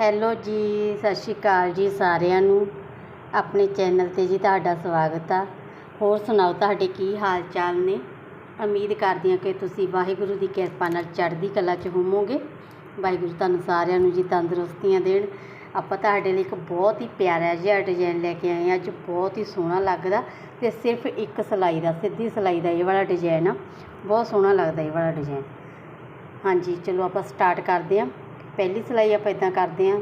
Hello ਜੀ, ਸਤਿ ਸ਼੍ਰੀ ਅਕਾਲ ਜੀ ਸਾਰਿਆਂ ਨੂੰ। ਆਪਣੇ ਚੈਨਲ 'ਤੇ ਜੀ ਤੁਹਾਡਾ ਸਵਾਗਤ ਆ। ਹੋਰ ਸੁਣਾਓ ਤੁਹਾਡੇ ਕੀ ਹਾਲ ਚਾਲ ਨੇ? ਉਮੀਦ ਕਰਦੀ ਹਾਂ ਕਿ ਤੁਸੀਂ ਵਾਹਿਗੁਰੂ ਦੀ ਕਿਰਪਾ ਨਾਲ ਚੜ੍ਹਦੀ ਕਲਾ 'ਚ ਹੋਵੋਗੇ। ਵਾਹਿਗੁਰੂ ਤੁਹਾਨੂੰ ਸਾਰਿਆਂ ਨੂੰ ਜੀ ਤੰਦਰੁਸਤੀਆਂ ਦੇਣ। ਆਪਾਂ ਤੁਹਾਡੇ ਲਈ ਇੱਕ ਬਹੁਤ ਹੀ ਪਿਆਰਾ ਜਿਹਾ ਡਿਜ਼ਾਈਨ ਲੈ ਕੇ ਆਏ ਹਾਂ। ਅੱਜ ਬਹੁਤ ਹੀ ਸੋਹਣਾ ਲੱਗਦਾ ਤੇ ਸਿਰਫ ਇੱਕ ਸਿਲਾਈ ਦਾ, ਸਿੱਧੀ ਸਿਲਾਈ ਦਾ ਇਹ ਵਾਲਾ ਡਿਜ਼ਾਈਨ ਆ। ਬਹੁਤ ਸੋਹਣਾ ਲੱਗਦਾ ਇਹ ਵਾਲਾ ਡਿਜ਼ਾਈਨ ਹਾਂਜੀ, ਚਲੋ ਆਪਾਂ ਸਟਾਰਟ ਕਰਦੇ ਹਾਂ। ਪਹਿਲੀ ਸਿਲਾਈ ਆਪਾਂ ਇਦਾਂ ਕਰਦੇ ਹਾਂ।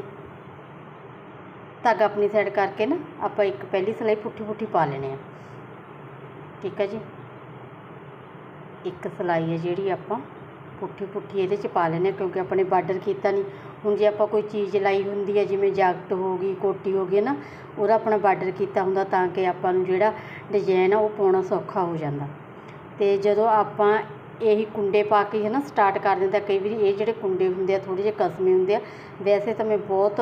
ਧਾਗਾ ਆਪਣੀ ਸਾਈਡ ਕਰਕੇ ਨਾ, ਆਪਾਂ ਇੱਕ ਪਹਿਲੀ ਸਿਲਾਈ ਪੁੱਠੀ ਪੁੱਠੀ ਪਾ ਲੈਣੇ ਆ। ਠੀਕ ਹੈ ਜੀ? ਇੱਕ ਸਿਲਾਈ ਹੈ ਜਿਹੜੀ ਆਪਾਂ ਪੁੱਠੀ ਪੁੱਠੀ ਇਹਦੇ 'ਚ ਪਾ ਲੈਣੇ ਕਿਉਂਕਿ ਆਪਣੇ ਬਾਰਡਰ ਕੀਤਾ ਨਹੀਂ। ਹੁਣ ਜੇ ਆਪਾਂ ਕੋਈ ਚੀਜ਼ ਲਾਈ ਹੁੰਦੀ ਹੈ ਜਿਵੇਂ ਜਾਕਟ ਹੋ ਗਈ, ਕੋਟੀ ਹੋ ਗਈ ਨਾ, ਉਹਦਾ ਆਪਣਾ ਬਾਰਡਰ ਕੀਤਾ ਹੁੰਦਾ ਤਾਂ ਕਿ ਆਪਾਂ ਨੂੰ ਜਿਹੜਾ ਡਿਜ਼ਾਈਨ ਆ, ਉਹ ਪਾਉਣਾ ਸੌਖਾ ਹੋ ਜਾਂਦਾ। ਤੇ ਜਦੋਂ ਆਪਾਂ ਇਹੀ ਕੁੰਡੇ ਪਾ ਕੇ ਹੈ ਨਾ ਸਟਾਰਟ ਕਰ ਦਿੰਦਾ। ਕਈ ਵਾਰੀ ਇਹ ਜਿਹੜੇ ਕੁੰਡੇ ਹੁੰਦੇ ਆ, ਥੋੜ੍ਹੇ ਜਿਹੇ ਕਸਮੇ ਹੁੰਦੇ ਆ। ਵੈਸੇ ਤਾਂ ਮੈਂ ਬਹੁਤ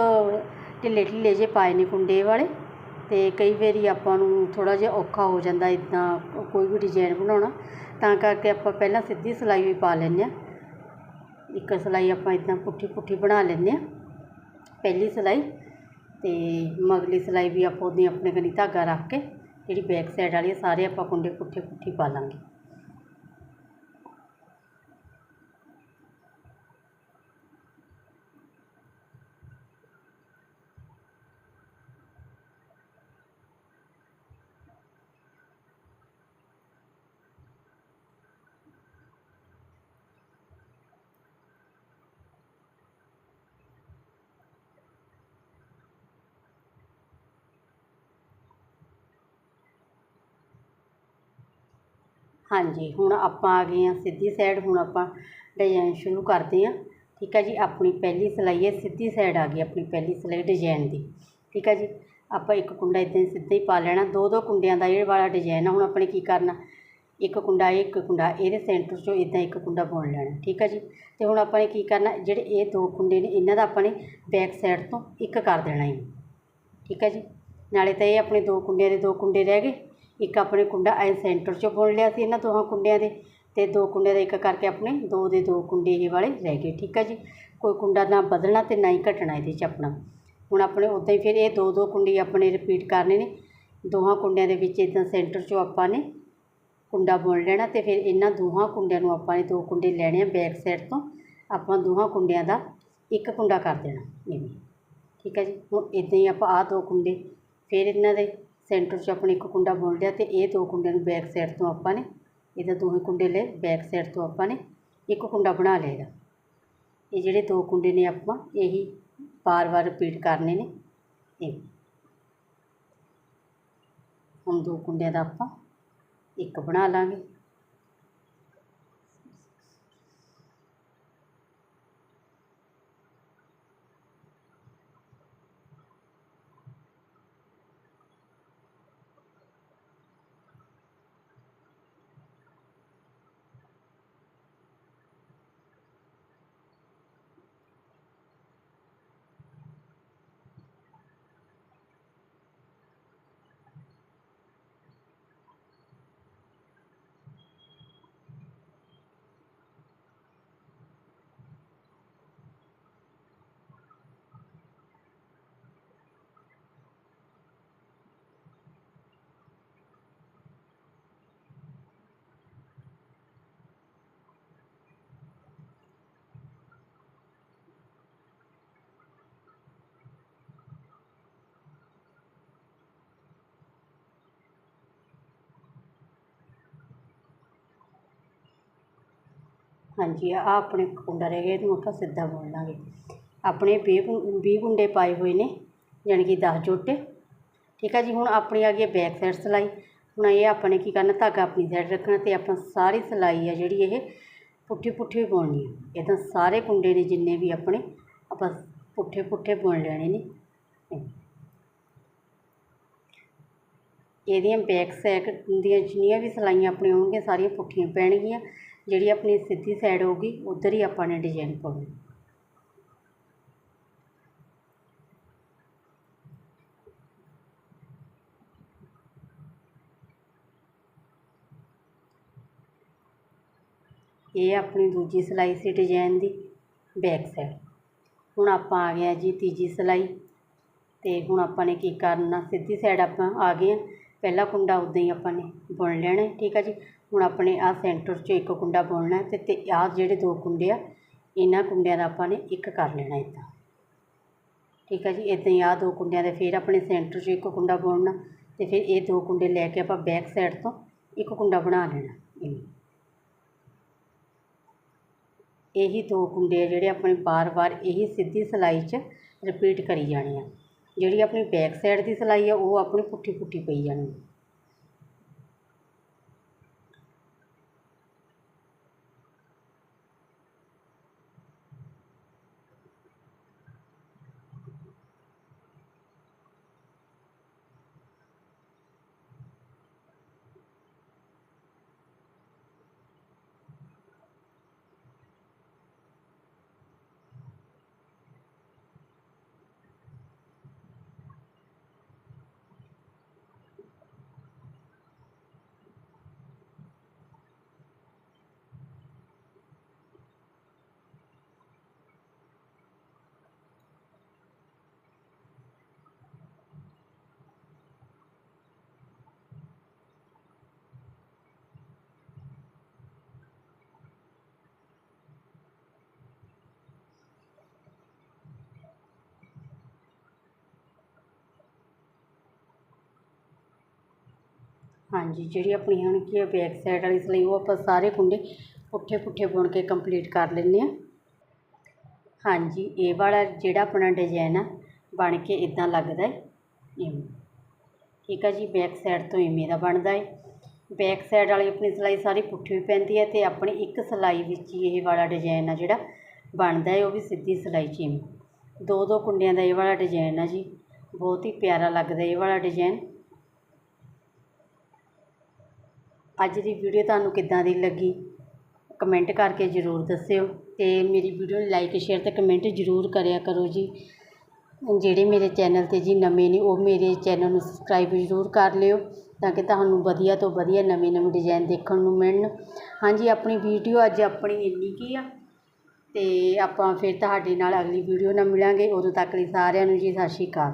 ਢਿੱਲੇ ਢਿੱਲੇ ਜਿਹੇ ਪਾਏ ਨੇ ਕੁੰਡੇ ਵਾਲੇ। ਅਤੇ ਕਈ ਵਾਰੀ ਆਪਾਂ ਨੂੰ ਥੋੜ੍ਹਾ ਜਿਹਾ ਔਖਾ ਹੋ ਜਾਂਦਾ ਇੱਦਾਂ ਕੋਈ ਵੀ ਡਿਜ਼ਾਇਨ ਬਣਾਉਣਾ। ਤਾਂ ਕਰਕੇ ਆਪਾਂ ਪਹਿਲਾਂ ਸਿੱਧੀ ਸਿਲਾਈ ਵੀ ਪਾ ਲੈਂਦੇ ਹਾਂ ਇੱਕ ਸਿਲਾਈ ਆਪਾਂ ਇੱਦਾਂ ਪੁੱਠੀ ਪੁੱਠੀ ਬਣਾ ਲੈਂਦੇ ਹਾਂ ਪਹਿਲੀ ਸਿਲਾਈ ਅਤੇ ਮਗਲੀ ਸਿਲਾਈ ਵੀ ਆਪਾਂ ਉਹਦੀ ਆਪਣੇ ਕਨੀ ਧਾਗਾ ਰੱਖ ਕੇ, ਜਿਹੜੀ ਬੈਕ ਸਾਈਡ ਵਾਲੀ ਆ, ਸਾਰੇ ਆਪਾਂ ਕੁੰਡੇ ਪੁੱਠੇ ਪੁੱਠੀ ਪਾ ਲਾਂਗੇ। ਹਾਂਜੀ, ਹੁਣ ਆਪਾਂ ਆ ਗਏ ਹਾਂ ਸਿੱਧੀ ਸਾਈਡ ਹੁਣ ਆਪਾਂ ਡਿਜ਼ਾਈਨ ਸ਼ੁਰੂ ਕਰਦੇ ਹਾਂ। ਠੀਕ ਹੈ ਜੀ, ਆਪਣੀ ਪਹਿਲੀ ਸਿਲਾਈ ਹੈ, ਸਿੱਧੀ ਸਾਈਡ ਆ ਗਈ ਆਪਣੀ ਪਹਿਲੀ ਸਿਲਾਈ ਡਿਜ਼ਾਈਨ ਦੀ। ਠੀਕ ਹੈ ਜੀ, ਆਪਾਂ ਇੱਕ ਕੁੰਡਾ ਇੱਦਾਂ ਹੀ ਸਿੱਧਾ ਹੀ ਪਾ ਲੈਣਾ। ਦੋ ਦੋ ਕੁੰਡਿਆਂ ਦਾ ਇਹ ਵਾਲਾ ਡਿਜ਼ਾਈਨ ਆ, ਹੁਣ ਆਪਣੇ ਕੀ ਕਰਨਾ? ਇੱਕ ਕੁੰਡਾ ਇਹ, ਇੱਕ ਕੁੰਡਾ ਇਹਦੇ ਸੈਂਟਰ 'ਚੋਂ ਇੱਦਾਂ ਇੱਕ ਕੁੰਡਾ ਬੁਣ ਲੈਣਾ। ਠੀਕ ਹੈ ਜੀ ਅਤੇ ਹੁਣ ਆਪਾਂ ਨੇ ਕੀ ਕਰਨਾ? ਜਿਹੜੇ ਇਹ ਦੋ ਕੁੰਡੇ ਨੇ, ਇਹਨਾਂ ਦਾ ਆਪਾਂ ਨੇ ਬੈਕ ਸਾਈਡ ਤੋਂ ਇੱਕ ਕਰ ਦੇਣਾ ਹੈ ਠੀਕ ਹੈ ਜੀ, ਨਾਲੇ ਤਾਂ ਇਹ ਆਪਣੇ ਦੋ ਕੁੰਡਿਆਂ ਦੇ ਦੋ ਕੁੰਡੇ ਰਹਿ ਗਏ। ਇੱਕ ਆਪਣੇ ਕੁੰਡਾ ਐ ਸੈਂਟਰ 'ਚੋਂ ਬੁਣ ਲਿਆ ਸੀ ਇਹਨਾਂ ਦੋਹਾਂ ਕੁੰਡਿਆਂ ਦੇ ਅਤੇ ਦੋ ਕੁੰਡਿਆਂ ਦਾ ਇੱਕ ਕਰਕੇ ਆਪਣੇ ਦੋ ਦੇ ਦੋ ਕੁੰਡੇ ਇਹ ਵਾਲੇ ਰਹਿ ਗਏ, ਠੀਕ ਹੈ ਜੀ? ਕੋਈ ਕੁੰਡਾ ਨਾ ਬਦਲਣਾ ਅਤੇ ਨਾ ਹੀ ਘਟਣਾ ਇਹਦੇ 'ਚ ਆਪਣਾ। ਹੁਣ ਆਪਣੇ ਉੱਦਾਂ ਹੀ ਫਿਰ ਇਹ ਦੋ ਦੋ ਕੁੰਡੇ ਆਪਣੇ ਰਿਪੀਟ ਕਰਨੇ ਨੇ। ਦੋਹਾਂ ਕੁੰਡਿਆਂ ਦੇ ਵਿੱਚ ਇੱਦਾਂ ਸੈਂਟਰ 'ਚੋਂ ਆਪਾਂ ਨੇ ਕੁੰਡਾ ਬੁਣ ਲੈਣਾ ਅਤੇ ਫਿਰ ਇਹਨਾਂ ਦੋਹਾਂ ਕੁੰਡਿਆਂ ਨੂੰ ਆਪਾਂ ਨੇ ਦੋ ਕੁੰਡੇ ਲੈਣੇ ਆ ਬੈਕ ਸਾਈਡ ਤੋਂ। ਆਪਾਂ ਦੋਹਾਂ ਕੁੰਡਿਆਂ ਦਾ ਇੱਕ ਕੁੰਡਾ ਕਰ ਦੇਣਾ ਇਵੇਂ ਠੀਕ ਹੈ ਜੀ? ਹੁਣ ਇੱਦਾਂ ਹੀ ਆਪਾਂ ਆਹ ਦੋ ਕੁੰਡੇ ਫਿਰ ਇਹਨਾਂ ਦੇ ਸੈਂਟਰ 'ਚ ਆਪਣੇ ਇੱਕ ਕੁੰਡਾ ਬੁਣ ਲਿਆ ਅਤੇ ਇਹ ਦੋ ਕੁੰਡਿਆਂ ਨੂੰ ਬੈਕ ਸਾਈਡ ਤੋਂ ਆਪਾਂ ਨੇ ਇਹਦਾ ਦੋਵੇਂ ਕੁੰਡੇ ਲਏ ਬੈਕ ਸਾਈਡ ਤੋਂ ਆਪਾਂ ਨੇ ਇੱਕ ਕੁੰਡਾ ਬਣਾ ਲਿਆ ਇਹਦਾ। ਇਹ ਜਿਹੜੇ ਦੋ ਕੁੰਡੇ ਨੇ ਆਪਾਂ, ਇਹੀ ਵਾਰ-ਵਾਰ ਰਿਪੀਟ ਕਰਨੇ ਨੇ, ਇਹ। ਹੁਣ ਦੋ ਕੁੰਡਿਆਂ ਦਾ ਆਪਾਂ ਇੱਕ ਬਣਾ ਲਾਂਗੇ। ਹਾਂਜੀ, ਆਹ ਆਪਣੇ ਕੁੰਡਾ ਰਹਿ ਗਿਆ, ਇਹਨੂੰ ਆਪਾਂ ਸਿੱਧਾ ਬੁਣ ਲਾਂਗੇ। ਆਪਣੇ ਵੀਹ ਵੀਹ ਕੁੰਡੇ ਪਾਏ ਹੋਏ ਨੇ ਯਾਨੀ ਕਿ ਦਸ ਜੋਟੇ। ਠੀਕ ਆ ਜੀ, ਹੁਣ ਆਪਣੀ ਆ ਗਈ ਬੈਕ ਸਾਈਡ ਸਿਲਾਈ। ਹੁਣ ਇਹ ਆਪਾਂ ਨੇ ਕੀ ਕਰਨਾ, ਧਾਗਾ ਆਪਣੀ ਸਾਈਡ ਰੱਖਣਾ ਅਤੇ ਆਪਾਂ ਸਾਰੀ ਸਿਲਾਈ ਆ ਜਿਹੜੀ ਇਹ ਪੁੱਠੀ ਪੁੱਠੀ ਬੁਣਨੀ ਹੈ ਤਾਂ ਸਾਰੇ ਕੁੰਡੇ ਨੇ ਜਿੰਨੇ ਵੀ ਆਪਣੇ, ਆਪਾਂ ਪੁੱਠੇ ਪੁੱਠੇ ਬੁਣ ਲੈਣੇ ਨੇ। ਇਹਦੀਆਂ ਬੈਕ ਸਾਈਡ ਦੀਆਂ ਜਿੰਨੀਆਂ ਵੀ ਸਿਲਾਈਆਂ ਆਪਣੀਆਂ ਹੋਣਗੀਆਂ, ਸਾਰੀਆਂ ਪੁੱਠੀਆਂ ਪੈਣਗੀਆਂ। ਜਿਹੜੀ ਆਪਣੀ ਸਿੱਧੀ ਸਾਈਡ ਹੋਊਗੀ, ਉੱਧਰ ਹੀ ਆਪਾਂ ਨੇ ਡਿਜ਼ਾਈਨ ਪਾਉਣਾ। ਇਹ ਆਪਣੀ ਦੂਜੀ ਸਿਲਾਈ ਸੀ ਡਿਜ਼ਾਈਨ ਦੀ ਬੈਕ ਸਾਈਡ ਹੁਣ ਆਪਾਂ ਆ ਗਏ ਆ ਜੀ ਤੀਜੀ ਸਿਲਾਈ ਅਤੇ ਹੁਣ ਆਪਾਂ ਨੇ ਕੀ ਕਰਨਾ, ਸਿੱਧੀ ਸਾਈਡ ਆਪਾਂ ਆ ਗਏ ਹਾਂ ਪਹਿਲਾ ਕੁੰਡਾ ਉੱਦਾਂ ਹੀ ਆਪਾਂ ਨੇ ਬੁਣ ਲੈਣਾ, ਠੀਕ ਆ ਜੀ? ਹੁਣ ਆਪਣੇ ਆਹ ਸੈਂਟਰ 'ਚੋਂ ਇੱਕ ਕੁੰਡਾ ਬੁਣਨਾ ਹੈ ਤੇ ਤੇ ਆਹ ਜਿਹੜੇ ਦੋ ਕੁੰਡੇ ਆ, ਇਹਨਾਂ ਕੁੰਡਿਆਂ ਦਾ ਆਪਾਂ ਨੇ ਇੱਕ ਕਰ ਲੈਣਾ ਇੱਦਾਂ। ਠੀਕ ਆ ਜੀ ਇੱਦਾਂ ਹੀ ਆਹ ਦੋ ਕੁੰਡਿਆਂ ਦੇ ਫਿਰ ਆਪਣੇ ਸੈਂਟਰ 'ਚੋਂ ਇੱਕ ਕੁੰਡਾ ਬੁਣਨਾ ਅਤੇ ਫਿਰ ਇਹ ਦੋ ਕੁੰਡੇ ਲੈ ਕੇ ਆਪਾਂ ਬੈਕ ਸਾਈਡ ਤੋਂ ਇੱਕ ਕੁੰਡਾ ਬਣਾ ਲੈਣਾ ਇਵੇਂ ਇਹੀ ਦੋ ਕੁੰਡੇ ਆ ਜਿਹੜੇ ਆਪਣੇ ਬਾਰ-ਬਾਰ ਇਹੀ ਸਿੱਧੀ ਸਿਲਾਈ 'ਚ ਰਿਪੀਟ ਕਰੀ ਜਾਣੀ ਆ। ਜਿਹੜੀ ਆਪਣੀ ਬੈਕ ਸਾਈਡ ਦੀ ਸਿਲਾਈ ਆ, ਉਹ ਆਪਣੀ ਪੁੱਠੀ ਪੁੱਠੀ ਪਈ ਜਾਣੀ ਆ। ਹਾਂਜੀ, ਜਿਹੜੀ ਆਪਣੀ ਹੁਣ ਕੀ ਆ ਬੈਕ ਸਾਈਡ ਵਾਲੀ ਸਿਲਾਈ, ਉਹ ਆਪਾਂ ਸਾਰੇ ਕੁੰਡੇ ਪੁੱਠੇ ਪੁੱਠੇ ਬੁਣ ਕੇ ਕੰਪਲੀਟ ਕਰ ਲੈਂਦੇ ਹਾਂ। ਹਾਂਜੀ, ਇਹ ਵਾਲਾ ਜਿਹੜਾ ਆਪਣਾ ਡਿਜ਼ਾਈਨ ਆ, ਬਣ ਕੇ ਇਦਾਂ ਲੱਗਦਾ ਹੈ। ਇਵੇਂ। ਠੀਕ ਆ ਜੀ ਬੈਕ ਸਾਈਡ ਤੋਂ ਇਵੇਂ ਦਾ ਬਣਦਾ ਹੈ। ਬੈਕ ਸਾਈਡ ਵਾਲੀ ਆਪਣੀ ਸਿਲਾਈ ਸਾਰੀ ਪੁੱਠੀ ਵੀ ਪੈਂਦੀ ਹੈ ਅਤੇ ਆਪਣੀ ਇੱਕ ਸਿਲਾਈ ਵਿੱਚ ਹੀ ਇਹ ਵਾਲਾ ਡਿਜ਼ਾਈਨ ਆ ਜਿਹੜਾ ਬਣਦਾ ਹੈ, ਉਹ ਵੀ ਸਿੱਧੀ ਸਿਲਾਈ 'ਚ ਇਵੇਂ ਦੋ ਦੋ ਕੁੰਡਿਆਂ ਦਾ ਇਹ ਵਾਲਾ ਡਿਜ਼ਾਈਨ ਆ ਜੀ। ਬਹੁਤ ਹੀ ਪਿਆਰਾ ਲੱਗਦਾ ਇਹ ਵਾਲਾ ਡਿਜ਼ਾਈਨ ਅੱਜ ਦੀ ਵੀਡੀਓ ਤੁਹਾਨੂੰ ਕਿੱਦਾਂ ਦੀ ਲੱਗੀ? ਕਮੈਂਟ ਕਰਕੇ ਜ਼ਰੂਰ ਦੱਸਿਓ ਅਤੇ ਮੇਰੀ ਵੀਡੀਓ ਨੂੰ ਲਾਈਕ ਸ਼ੇਅਰ ਅਤੇ ਕਮੈਂਟ ਜ਼ਰੂਰ ਕਰਿਆ ਕਰੋ ਜੀ। ਜਿਹੜੇ ਮੇਰੇ ਚੈਨਲ 'ਤੇ ਜੀ ਨਵੇਂ ਨੇ, ਉਹ ਮੇਰੇ ਚੈਨਲ ਨੂੰ ਸਬਸਕ੍ਰਾਈਬ ਜ਼ਰੂਰ ਕਰ ਲਿਓ ਤਾਂ ਕਿ ਤੁਹਾਨੂੰ ਵਧੀਆ ਤੋਂ ਵਧੀਆ ਨਵੇਂ ਨਵੇਂ ਡਿਜ਼ਾਈਨ ਦੇਖਣ ਨੂੰ ਮਿਲਣ। ਹਾਂਜੀ, ਆਪਣੀ ਵੀਡੀਓ ਅੱਜ ਆਪਣੀ ਇੰਨੀ ਕੀ ਆ ਅਤੇ ਆਪਾਂ ਫਿਰ ਤੁਹਾਡੇ ਨਾਲ ਅਗਲੀ ਵੀਡੀਓ ਨਾਲ ਮਿਲਾਂਗੇ। ਉਦੋਂ ਤੱਕ ਲਈ ਸਾਰਿਆਂ ਨੂੰ ਜੀ ਸਤਿ ਸ਼੍ਰੀ ਅਕਾਲ।